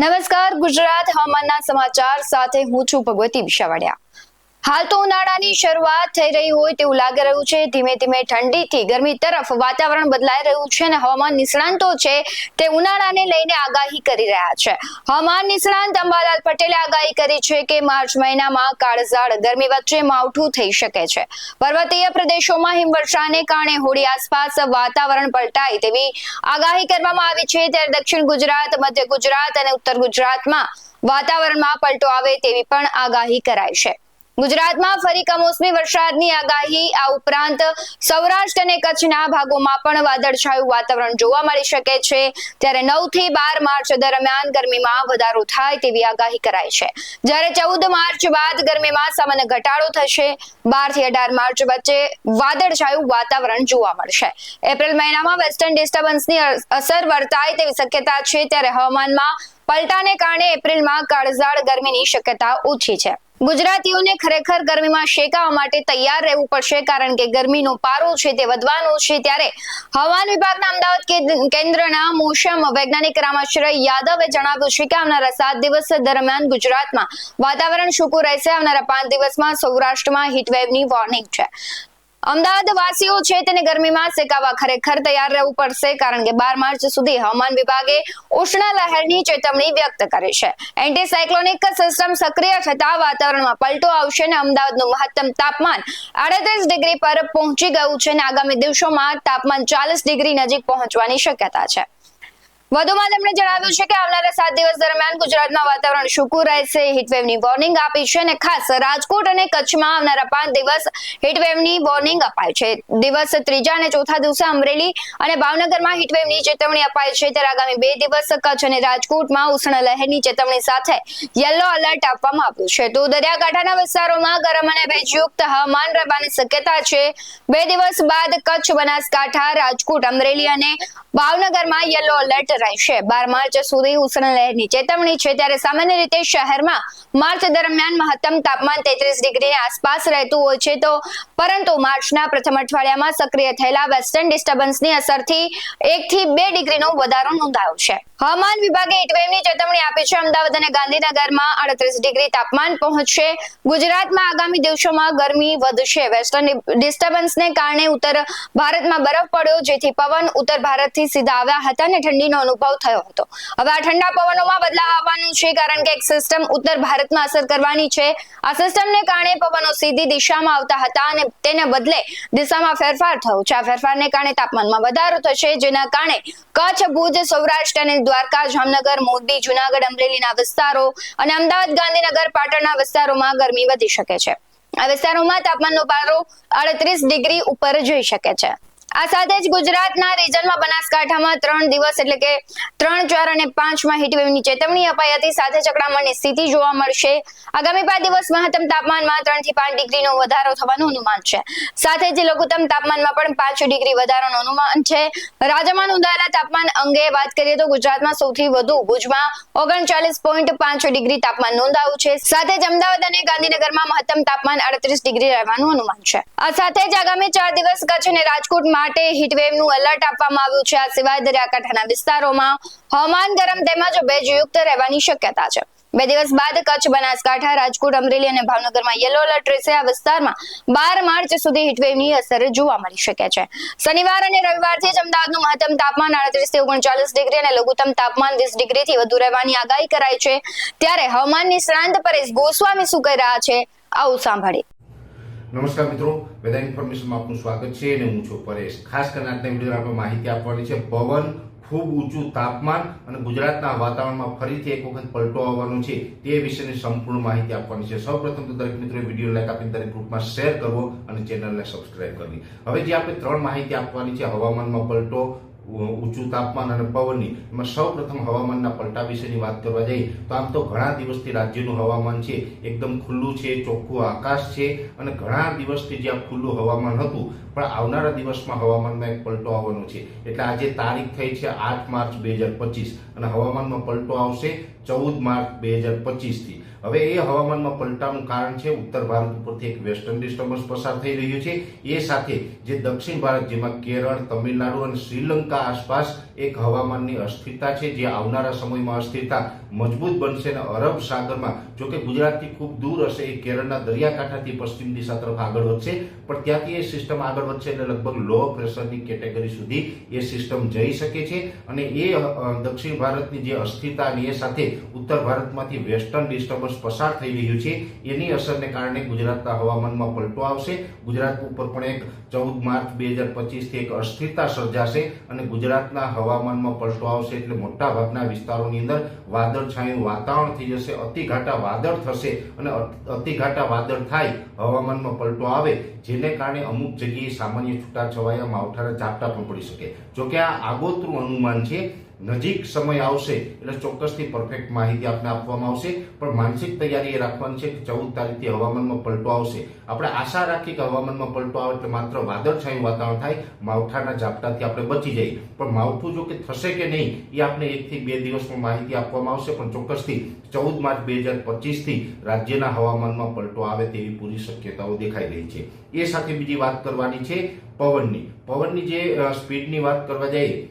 નમસ્કાર ગુજરાત હવામાનના સમાચાર સાથે હું છું ભગવતી વિશાવાડિયા હાલ તો ઉનાળાની શરૂઆત થઈ રહી હોય તેવું લાગી રહ્યું છે. ધીમે ધીમે ઠંડીથી ગરમી તરફ વાતાવરણ બદલાઈ રહ્યું છે અને હવામાન નિષ્ણાંતો છે તે ઉનાળાને લઈને આગાહી કરી રહ્યા છે. હવામાન નિષ્ણાંત અંબાલાલ પટેલે આગાહી કરી છે કે માર્ચ મહિનામાં કાળઝાળ ગરમી વચ્ચે માવઠું થઈ શકે છે. પર્વતીય પ્રદેશોમાં હિમવર્ષાને કારણે હોળી આસપાસ વાતાવરણ પલટાય તેવી આગાહી કરવામાં આવી છે. ત્યારે દક્ષિણ ગુજરાત, મધ્ય ગુજરાત અને ઉત્તર ગુજરાતમાં વાતાવરણમાં પલટો આવે તેવી પણ આગાહી કરાઈ છે. ગુજરાતમાં ફરી કમોસમી વરસાદની આગાહી. આ ઉપરાંત સૌરાષ્ટ્ર અને કચ્છના ભાગોમાં પણ વાદળછાયું વાતાવરણ જોવા મળી શકે છે. ત્યારે નવથી બાર માર્ચ દરમિયાન ગરમીમાં વધારો થાય તેવી આગાહી કરાઈ છે. જ્યારે ચૌદ માર્ચ બાદ ગરમીમાં સામાન્ય ઘટાડો થશે. બારથી અઢાર માર્ચ વચ્ચે વાદળછાયું વાતાવરણ જોવા મળશે. એપ્રિલ મહિનામાં વેસ્ટર્ન ડિસ્ટર્બન્સની અસર વર્તાય તેવી શક્યતા છે. ત્યારે હવામાનમાં પલટાને કારણે એપ્રિલમાં કાળઝાળ ગરમીની શક્યતા ઓછી છે. ગુજરાતીઓને ખરેખર ગરમીમાં શેકાવા માટે તૈયાર રહેવું પડશે, કારણ કે ગરમીનો પારો છે તે વધવાનો છે. ત્યારે હવામાન વિભાગના અમદાવાદ કેન્દ્રના મોસમ વૈજ્ઞાનિક રામાશ્રય યાદવે જણાવ્યું છે કે આવનારા સાત દિવસ દરમિયાન ગુજરાતમાં વાતાવરણ સૂકું રહેશે. આવનારા પાંચ દિવસમાં સૌરાષ્ટ્રમાં હીટવેવની વોર્નિંગ છે. અમદાવાદ વાસીઓ છે તેને ગરમીમાં સેકાવા ખરેખર તૈયાર રહેવું પડશે, કારણ કે બાર માર્ચ સુધી હવામાન વિભાગે ઉષ્ણ લહેરની ચેતવણી વ્યક્ત કરી છે. એન્ટી સાયક્લોનિક સિસ્ટમ સક્રિય થતા વાતાવરણમાં પલટો આવશે અને અમદાવાદનું મહત્તમ તાપમાન આડત્રીસ ડિગ્રી પર પહોંચી ગયું છે અને આગામી દિવસોમાં તાપમાન ચાલીસ ડિગ્રી નજીક પહોંચવાની શક્યતા છે. વધુમાં તેમણે જણાવ્યું છે કે આવનારા સાત દિવસ દરમિયાન ગુજરાતમાં વાતાવરણ સૂકું રહેશે. હીટવેવની વોર્નિંગ આપી છે અને ખાસ રાજકોટ અને કચ્છમાં આવનારા પાંચ દિવસ હીટવેવની વોર્નિંગ અપાય છે. દિવસ ત્રીજા અને ચોથા દિવસે અમરેલી અને ભાવનગરમાં હીટવેવની ચેતવણી અપાય છે. ત્યારે આગામી બે દિવસ કચ્છ અને રાજકોટમાં ઉષ્ણ લહેરની ચેતવણી સાથે યલો એલર્ટ આપવામાં આવ્યું છે. તો દરિયાકાંઠાના વિસ્તારોમાં ગરમ અને ભેજયુક્ત હવામાન રહેવાની શક્યતા છે. બે દિવસ બાદ કચ્છ બનાસકાંઠા, રાજકોટ, અમરેલી અને ભાવનગરમાં યલો એલર્ટ રહેશે બાર માર્ચ સુધી ઉષ્ણ લહેરની ચેતવણી છે. ત્યારે સામાન્ય રીતે શહેરમાં માર્ચ દરમિયાન મહત્તમ તાપમાન તેત્રીસ ડિગ્રી આસપાસ રહેતું હોય છે તો, પરંતુ માર્ચના પ્રથમ અઠવાડિયામાં સક્રિય થયેલા વેસ્ટર્ન ડિસ્ટર્બન્સની અસરથી એક થી બે ડિગ્રીનો વધારો નોંધાયો છે. હવામાન વિભાગે હીટવેવની ચેતવણી આપી છે. અમદાવાદ અને ગાંધીનગરમાં અડત્રીસ ડિગ્રી તાપમાન પહોંચશે. ગુજરાતમાં આગામી દિવસોમાં ગરમી વધશે. વેસ્ટર્ન ડિસ્ટર્બન્સને કારણે ઉત્તર ભારતમાં બરફ પડ્યો, જેથી પવન ઉત્તર ભારતથી સીધા આવ્યા હતા અને ઠંડીનો અનુભવ થયો હતો. હવે આ ઠંડા પવનોમાં બદલાવ આવવાનું છે, કારણ કે એક સિસ્ટમ ઉત્તર ભારતમાં અસર કરવાની છે. આ સિસ્ટમને કારણે પવનો સીધી દિશામાં આવતા હતા અને તેને બદલે દિશામાં ફેરફાર થયો છે. આ ફેરફારને કારણે તાપમાનમાં વધારો થશે, જેના કારણે કચ્છ, ભુજ, સૌરાષ્ટ્ર અને દ્વારકા, જામનગર, મોરબી, જુનાગઢ, અમરેલીના વિસ્તારો અને અમદાવાદ, ગાંધીનગર, પાટણના વિસ્તારોમાં ગરમી વધી શકે છે. આ વિસ્તારોમાં તાપમાનનો પારો અડત્રીસ ડિગ્રી ઉપર જઈ શકે છે. આ સાથે જ ગુજરાતના રીજનમાં બનાસકાંઠામાં ત્રણ દિવસ એટલે કે ત્રણ, ચાર અને પાંચમાં હીટવેવની ચેતવણી અપાઈ હતી. સાથે ચકડામણની સ્થિતિ જોવા મળશે. આગામી પાંચ દિવસ મહત્તમ તાપમાનમાં ત્રણથી પાંચ ડિગ્રીનો વધારો થવાનું અનુમાન છે. સાથે જ લઘુત્તમ તાપમાનમાં પણ પાંચ ડિગ્રી વધારાનું અનુમાન છે. રાજ્યમાં નોંધાયેલા તાપમાન અંગે વાત કરીએ તો ગુજરાતમાં સૌથી વધુ ભુજમાં ઓગણચાલીસ પોઈન્ટ પાંચ ડિગ્રી તાપમાન નોંધાયું છે. સાથે જ અમદાવાદ અને ગાંધીનગરમાં મહત્તમ તાપમાન અડત્રીસ ડિગ્રી રહેવાનું અનુમાન છે. આ સાથે જ આગામી ચાર દિવસ કચ્છ અને રાજકોટ માટે હીટવેવનું એલર્ટ આપવામાં આવ્યું છે. આ સિવાય દરિયાકાંઠાના વિસ્તારોમાં હવામાન ગરમ તેમજ ભેજયુક્ત રહેવાની શક્યતા છે. બે દિવસ બાદ કચ્છ, બનાસકાંઠા, રાજકોટ, અમરેલી અને ભાવનગરમાં યલો એલર્ટ રહેશે. આ વિસ્તારમાં બાર માર્ચ સુધી હીટવેવની અસર જોવા મળી શકે છે. શનિવાર અને રવિવારથી જ અમદાવાદનું મહત્તમ તાપમાન આડત્રીસથી ઓગણચાલીસ ડિગ્રી અને લઘુત્તમ તાપમાન વીસ ડિગ્રીથી વધુ રહેવાની આગાહી કરાઈ છે. ત્યારે હવામાન નિષ્ણાંત પરેશ ગોસ્વામી શું કહી રહ્યા છે? આવું સાંભળીએ. નમસ્કાર મિત્રો વેધર ઇન્ફોર્મેશનમાં આપનું સ્વાગત છે અને હું છું પરેશ. ખાસ કરીને આજના વીડિયો આપણે માહિતી આપવાની છે, પવન ખૂબ ઊંચું તાપમાન અને ગુજરાતના વાતાવરણમાં ફરીથી એક વખત પલટો આવવાનો છે, તે વિશેની સંપૂર્ણ માહિતી આપવાની છે. સૌપ્રથમ તો દરેક મિત્રો વીડિયો લાઈક આપીને દરેક ગ્રુપમાં શેર કરવો અને ચેનલને સબસ્ક્રાઇબ કરવી. હવે જે આપણે ત્રણ માહિતી આપવાની છે, હવામાનમાં પલટો ઊંચું તાપમાન અને પવનની. એમાં સૌ પ્રથમ હવામાનના પલટા વિશેની વાત કરવા જઈએ, તો આમ તો ઘણા દિવસથી રાજ્યનું હવામાન છે, એકદમ ખુલ્લું છે, ચોખ્ખું આકાશ છે, અને ઘણા દિવસથી જે આ ખુલ્લું હવામાન હતું, પણ આવનારા દિવસમાં હવામાનમાં એક પલટો આવવાનો છે. એટલે આજે તારીખ થઈ છે આઠ માર્ચ બે હજાર પચીસ, અને હવામાનમાં પલટો આવશે ચૌદ માર્ચ બે હજાર પચીસથી. હવે એ હવામાનમાં પલટાનું કારણ છે, ઉત્તર ભારત ઉપરથી એક વેસ્ટર્ન ડિસ્ટર્બન્સ પસાર થઈ રહ્યું છે. એ સાથે જે દક્ષિણ ભારત, જેમાં કેરળ, તમિલનાડુ અને શ્રીલંકા આસપાસ એક હવામાનની અસ્થિરતા છે, જે આવનારા સમયમાં અસ્થિરતા મજબૂત બનશે અને અરબ સાગરમાં, જો કે ગુજરાતથી ખૂબ દૂર હશે, એ કેરળના દરિયાકાંઠાથી પશ્ચિમ દિશા તરફ આગળ વધશે. પણ ત્યાંથી એ સિસ્ટમ આગળ વધશે એટલે લગભગ લો પ્રેશરની કેટેગરી સુધી એ સિસ્ટમ જઈ શકે છે. અને એ દક્ષિણ ભારતની જે અસ્થિરતા અને એ સાથે ઉત્તર ભારતમાંથી વેસ્ટર્ન ડિસ્ટર્બન્સ પસાર થઈ રહ્યું છે. એની અસરને કારણે ગુજરાતના હવામાનમાં પલટો આવશે. ગુજરાત ઉપર પણ એક ચૌદ માર્ચ બે હજાર પચીસથી એક અસ્થિરતા સર્જાશે અને ગુજરાતના હવામાનમાં પલટો આવશે એટલે મોટાભાગના વિસ્તારોની અંદર વાદળછાયું વાતાવરણ થઈ જશે. અતિઘાટા વાદળ થશે અને અતિઘાટા વાદળ થાય હવામાનમાં પલટો આવે, જેને કારણે અમુક જગ્યાએ સામાન્ય છૂટાછવાયા માવઠાના ઝાપટા પણ પડી શકે. જોકે આ આગોતરું અનુમાન છે નજીક સમય આવશે એટલે ચોક્કસથી પરફેક્ટ માહિતી આપને આપવામાં આવશે. પણ માનસિક તૈયારી એ રાખવાની છે કે ચૌદ તારીખથી હવામાનમાં પલટો આવશે. આપણે આશા રાખીએ કે હવામાનમાં પલટો આવે એટલે માત્ર વાદળછાયું વાતાવરણ થાય, માવઠાના ઝાપટાથી આપણે બચી જઈએ. પણ માવઠું જો કે થશે કે નહીં, એ આપને એકથી બે દિવસમાં માહિતી આપવામાં આવશે. પણ ચોક્કસથી ચૌદ માર્ચ બે હજાર પચીસથી રાજ્યના હવામાનમાં પલટો આવે તેવી પૂરી શક્યતાઓ દેખાઈ રહી છે. એ સાથે બીજી વાત કરવાની છે પવનની. પવનની જે સ્પીડની વાત કરવા જઈએ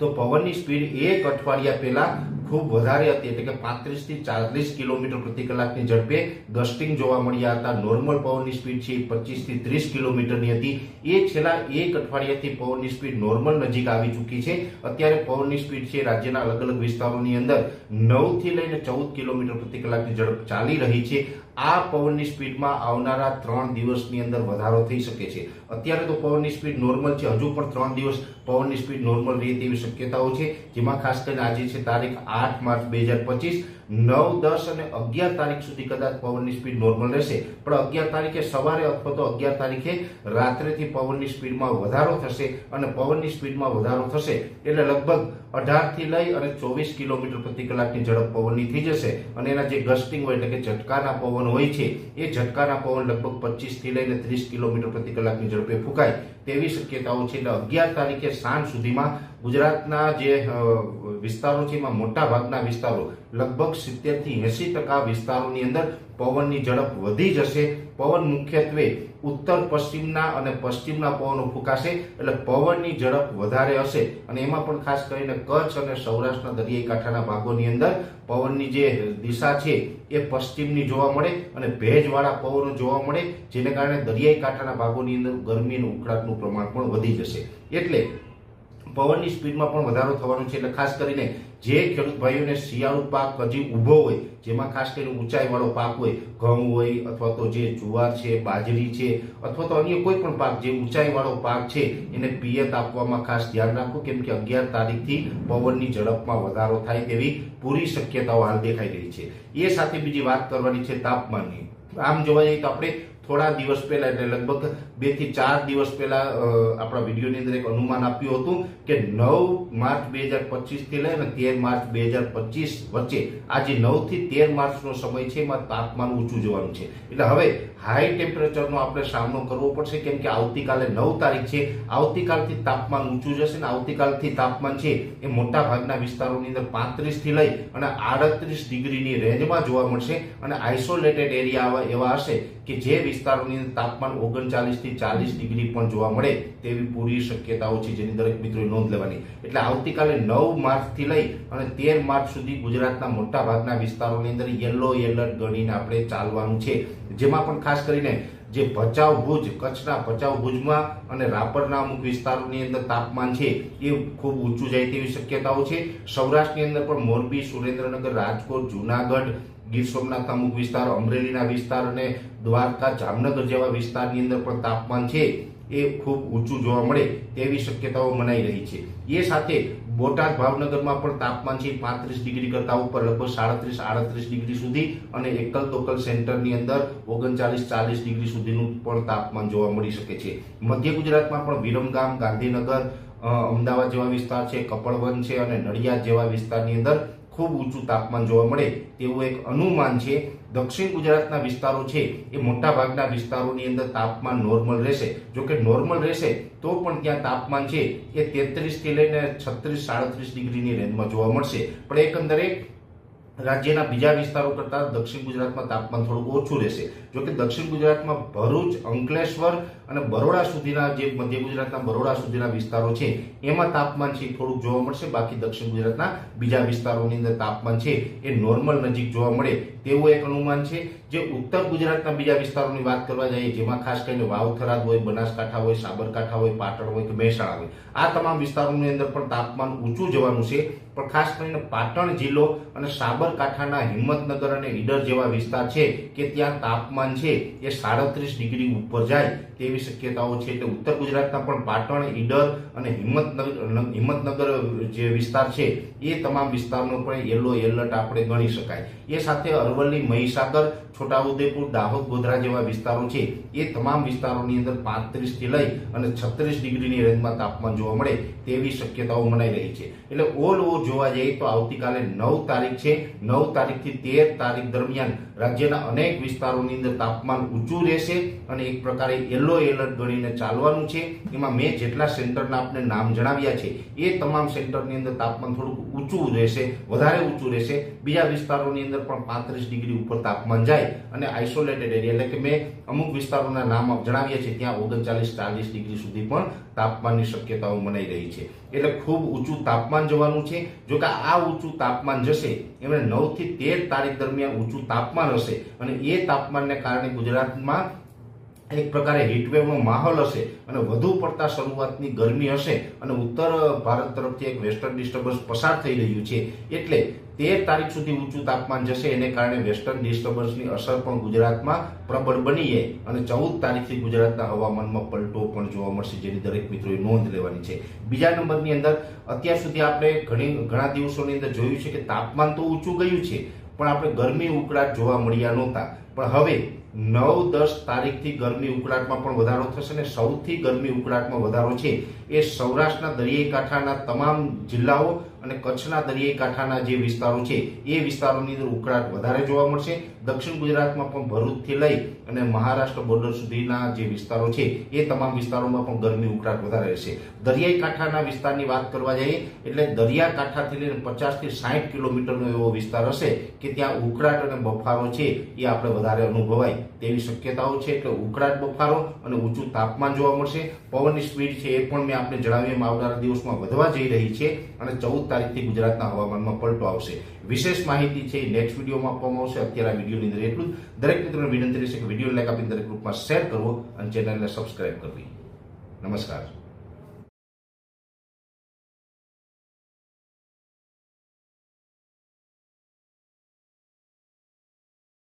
તો પવનની સ્પીડ એક અઠવાડિયા પહેલા ખૂબ વધારે હતી. એટલે કે પાંત્રીસથી ચાલીસ કિલોમીટર પ્રતિ કલાકની ઝડપે ગસ્ટિંગ જોવા મળ્યા હતા. નોર્મલ પવનની સ્પીડ છે પચીસથી ત્રીસ કિલોમીટરની હતી. એ છેલ્લા એક અઠવાડિયાથી પવનની સ્પીડ નોર્મલ નજીક આવી ચૂકી છે. અત્યારે પવનની સ્પીડ છે રાજ્યના અલગ અલગ વિસ્તારોની અંદર નવથી લઈને ચૌદ કિલોમીટર પ્રતિ કલાકની ઝડપ ચાલી રહી છે. આ પવનની સ્પીડમાં આવનારા ત્રણ દિવસની અંદર વધારો થઈ શકે છે. અત્યારે તો પવનની સ્પીડ નોર્મલ છે. હજુ પણ ત્રણ દિવસ પવનની સ્પીડ નોર્મલ રહે તેવી શક્યતાઓ છે, જેમાં ખાસ કરીને આજે છે તારીખ આઠ માર્ચ બે હજાર પચીસ, નવ, દસ અને અગિયાર તારીખ સુધી કદાચ પવનની સ્પીડ નોર્મલ રહેશે. પણ અગિયાર તારીખે સવારે અથવા તો અગિયાર તારીખે રાત્રેથી પવનની સ્પીડમાં વધારો થશે અને પવનની સ્પીડમાં વધારો થશે. એટલે લગભગ અઢારથી લઈ અને ચોવીસ કિલોમીટર પ્રતિ કલાકની ઝડપ પવનની થઈ જશે. અને એના જે ગસ્ટિંગ હોય એટલે કે ઝટકાના પવન હોય છે, એ ઝટકાના પવન લગભગ પચીસથી લઈને ત્રીસ કિલોમીટર પ્રતિ કલાકની ઝડપે ફૂંકાય. તેવી શક્યતાઓ છે. એટલે અગિયાર તારીખે સાંજ સુધીમાં ગુજરાતના જે વિસ્તારો છે, એમાં મોટા ભાગના વિસ્તારો લગભગ સિત્તેરથી એસી ટકા વિસ્તારોની અંદર પવનની ઝડપ વધી જશે. પવન મુખ્યત્વે ઉત્તર પશ્ચિમના અને પશ્ચિમના પવનો ફૂંકાશે, એટલે પવનની ઝડપ વધારે હશે. અને એમાં પણ ખાસ કરીને કચ્છ અને સૌરાષ્ટ્રના દરિયાઈ કાંઠાના ભાગોની અંદર પવનની જે દિશા છે, એ પશ્ચિમની જોવા મળે અને ભેજવાળા પવનો જોવા મળે, જેને કારણે દરિયાઈ કાંઠાના ભાગોની અંદર ગરમી અને ઉકળાટનું પ્રમાણ પણ વધી જશે. એટલે પવનની સ્પીડમાં પણ વધારો થવાનો છે એટલે ખાસ કરીને જે ખેડૂત ભાઈઓને શિયાળુ પાક હજી ઊભો હોય, જેમાં ખાસ કરીને ઊંચાઈવાળો પાક હોય, ઘઉં હોય અથવા તો જે જુવાર છે, બાજરી છે અથવા તો અન્ય કોઈ પણ પાક જે ઊંચાઈવાળો પાક છે, એને પિયત આપવામાં ખાસ ધ્યાન રાખો. કેમ કે અગિયાર તારીખથી પવનની ઝડપમાં વધારો થાય તેવી પૂરી શક્યતાઓ હાલ દેખાઈ રહી છે. એ સાથે બીજી વાત કરવાની છે તાપમાનની. આમ જોવા જઈએ તો આપણે થોડા દિવસ પહેલા, એટલે લગભગ બેથી ચાર દિવસ પહેલા આપણા વિડીયોની અંદર એક અનુમાન આપ્યું હતું કે નવ માર્ચ બે હજાર પચીસથી લઈને તેર માર્ચ બે હજાર પચીસ વચ્ચે, આજે નવથી તેર માર્ચનો સમય છે, એમાં તાપમાન ઊંચું જવાનું છે. એટલે હવે હાઈ ટેમ્પરેચરનો આપણે સામનો કરવો પડશે, કેમ કે આવતીકાલે નવ તારીખ છે. આવતીકાલથી તાપમાન ઊંચું જશે ને આવતીકાલથી તાપમાન છે એ મોટા ભાગના વિસ્તારોની અંદર પાંત્રીસથી લઈ અને આડત્રીસ ડિગ્રીની રેન્જમાં જોવા મળશે. અને આઇસોલેટેડ એરિયા એવા હશે કે જે વિસ્તારોની તાપમાન ઓગણચાલીસથી ચાલીસ ડિગ્રી પણ જોવા મળે તેવી પૂરી શક્યતાઓ છે જેની દરેક મિત્રોએ નોંધ લેવાની. એટલે આવતીકાલે નવ માર્ચથી લઈ અને તેર માર્ચ સુધી ગુજરાતના મોટાભાગના વિસ્તારોની અંદર યલો એલર્ટ ગણીને આપણે ચાલવાનું છે. જેમાં પણ ખાસ કરીને જે ભચાઉ ભુજ, કચ્છના ભચાઉ ભુજમાં અને રાપરના અમુક વિસ્તારોની અંદર તાપમાન છે એ ખૂબ ઊંચું જાય તેવી શક્યતાઓ છે. સૌરાષ્ટ્રની અંદર પણ મોરબી, સુરેન્દ્રનગર, રાજકોટ, જુનાગઢ ગીર સોમનાથ અમુક વિસ્તાર, અમરેલીના વિસ્તાર અને દ્વારકા, જામનગર જેવા વિસ્તારની અંદર પણ તાપમાન છે એ ખૂબ ઊંચું જોવા મળે તેવી શક્યતાઓ મનાઈ રહી છે. એ સાથે બોટાદ ભાવનગરમાં પણ તાપમાન છે પાંત્રીસ ડિગ્રી કરતા ઉપર, લગભગ સાડત્રીસ, આડત્રીસ ડિગ્રી સુધી અને એકલ તોકલ સેન્ટરની અંદર ઓગણચાલીસ, ચાલીસ ડિગ્રી સુધીનું પણ તાપમાન જોવા મળી શકે છે. મધ્ય ગુજરાતમાં પણ વિરમગામ, ગાંધીનગર અમદાવાદ જેવા વિસ્તાર છે, કપડવન છે અને નડિયાદ જેવા વિસ્તારની અંદર ખૂબ ઊંચું તાપમાન જોવા મળે તેવું એક અનુમાન છે. દક્ષિણ ગુજરાતના વિસ્તારો છે એ મોટા ભાગના વિસ્તારોની અંદર તાપમાન નોર્મલ રહેશે. જો કે નોર્મલ રહેશે તો પણ ત્યાં તાપમાન છે એ તેત્રીસથી લઈને છત્રીસ, સાડત્રીસ ડિગ્રીની રેન્જમાં જોવા મળશે. પણ એકંદરે રાજ્યના બીજા વિસ્તારો કરતાં દક્ષિણ ગુજરાતમાં તાપમાન થોડુંક ઓછું રહેશે. જો કે દક્ષિણ ગુજરાતમાં ભરૂચ, અંકલેશ્વર અને બરોડા સુધીના જે મધ્ય ગુજરાતના બરોડા સુધીના વિસ્તારો છે, એમાં તાપમાન છે થોડુંક જોવા મળશે. બાકી દક્ષિણ ગુજરાતના બીજા વિસ્તારોની અંદર તાપમાન છે એ નોર્મલ નજીક જોવા મળે તેવું એક અનુમાન છે. જે ઉત્તર ગુજરાતના બીજા વિસ્તારોની વાત કરવા જઈએ, જેમાં ખાસ કરીને વાવ થરાદ હોય, બનાસકાંઠા હોય, સાબરકાંઠા હોય, પાટણ હોય કે મહેસાણા હોય, આ તમામ વિસ્તારોની અંદર પણ તાપમાન ઊંચું જવાનું છે. પણ ખાસ કરીને પાટણ જિલ્લો અને સાબરકાંઠાના હિંમતનગર અને ઈડર જેવા વિસ્તાર છે કે ત્યાં તાપમાન છે એ સાડત્રીસ ડિગ્રી ઉપર જાય તેવી શક્યતાઓ છે એટલે ઉત્તર ગુજરાતના પણ પાટણ, ઈડર અને હિંમતનગર હિંમતનગર જે વિસ્તાર છે, એ તમામ વિસ્તારનો પણ યલો એલર્ટ આપણે ગણી શકાય. એ સાથે અરવલ્લી, મહીસાગર, છોટાઉદેપુર, દાહોદ, ગોધરા જેવા વિસ્તારો છે, એ તમામ વિસ્તારોની અંદર પાંત્રીસથી લઈ અને છત્રીસ ડિગ્રીની રેન્જમાં તાપમાન જોવા મળે તેવી શક્યતાઓ મનાઈ રહી છે. એટલે ઓલ ઓવર જોવા જઈએ તો આવતીકાલે નવ તારીખ છે, નવ તારીખથી તેર તારીખ દરમિયાન રાજ્યના અનેક વિસ્તારોની અંદર તાપમાન ઊંચું રહેશે અને એક પ્રકારે યલો એલર્ટ ગણીને ચાલવાનું છે. એમાં મેં જેટલા સેન્ટરના આપણે નામ જણાવ્યા છે, એ તમામ સેન્ટરની અંદર તાપમાન થોડુંક ઊંચું રહેશે, વધારે ઊંચું રહેશે. બીજા વિસ્તારોની અંદર પણ પાંત્રીસ ડિગ્રી ઉપર તાપમાન જાય અને આઇસોલેટેડ એરિયા એટલે કે મેં અમુક વિસ્તારોના નામ જણાવ્યા છે, ત્યાં ઓગણચાલીસ ચાલીસ ડિગ્રી સુધી પણ તાપમાનની શક્યતાઓ મનાઈ રહી છે. એટલે ખૂબ ઊંચું તાપમાન જવાનું છે. જો કે આ ઊંચું તાપમાન જશે, એમણે નવથી તેર તારીખ દરમિયાન ઊંચું તાપમાન હશે અને એ તાપમાનને કારણે ગુજરાતમાં એક પ્રકારે હીટવેવનો માહોલ હશે અને વધુ પડતા શરૂઆતની ગરમી હશે અને ઉત્તર ભારત તરફથી એક વેસ્ટર્ન ડિસ્ટર્બન્સ પસાર થઈ રહ્યું છે. એટલે તેર તારીખ સુધી ઊંચું તાપમાન જશે. એને કારણે વેસ્ટર્ન ડિસ્ટર્બન્સની અસર પણ ગુજરાતમાં પ્રબળ બની જાય અને ચૌદ તારીખથી ગુજરાતના હવામાનમાં પલટો પણ જોવા મળશે, જેની દરેક મિત્રોએ નોંધ લેવાની છે. બીજા નંબરની અંદર, અત્યાર સુધી આપણે ઘણી, ઘણા દિવસોની અંદર જોયું છે કે તાપમાન તો ઊંચું ગયું છે, પણ આપણે ગરમી ઉકળાટ જોવા મળ્યા નહોતા. પણ હવે નવ, દસ તારીખથી ગરમી ઉકળાટમાં પણ વધારો થશે અને સૌથી ગરમી ઉકળાટમાં વધારો છે એ સૌરાષ્ટ્રના દરિયાઈ કાંઠાના તમામ જિલ્લાઓ અને કચ્છના દરિયાઈ કાંઠાના જે વિસ્તારો છે, એ વિસ્તારોની અંદર ઉકળાટ વધારે જોવા મળશે. દક્ષિણ ગુજરાતમાં પણ ભરૂચથી લઈ અને મહારાષ્ટ્ર બોર્ડર સુધીના જે વિસ્તારો છે, એ તમામ વિસ્તારોમાં પણ ગરમી ઉકળાટ વધારે રહેશે. દરિયાઈ કાંઠાના વિસ્તારની વાત કરવા જઈએ, એટલે દરિયા કાંઠાથી લઈને પચાસથી સાઠ કિલોમીટરનો એવો વિસ્તાર હશે કે ત્યાં ઉકળાટ અને બફારો છે, એ આપણે વધારે અનુભવાય. તેવી શક્યતાઓ છે એટલે ઉકળાટ બફારો અને ઊંચું તાપમાન જોવા મળશે. પવનની સ્પીડ છે એ પણ મેં આપણે જણાવ્યું, એમ આવનારા દિવસમાં વધવા જઈ રહી છે અને ચૌદ તારીખથી ગુજરાતના હવામાનમાં પલટો આવશે. વિશેષ માહિતી છે એ નેક્સ્ટ વિડીયોમાં આપવામાં આવશે. અત્યારે આ વિડીયોની અંદર એટલું જ. દરેક મિત્રોને વિનંતી રહેશે કે વીડિયો લાઈક આપીને દરેક ગ્રુપમાં શેર કરવો અને ચેનલને સબસ્ક્રાઇબ કરવી. નમસ્કાર.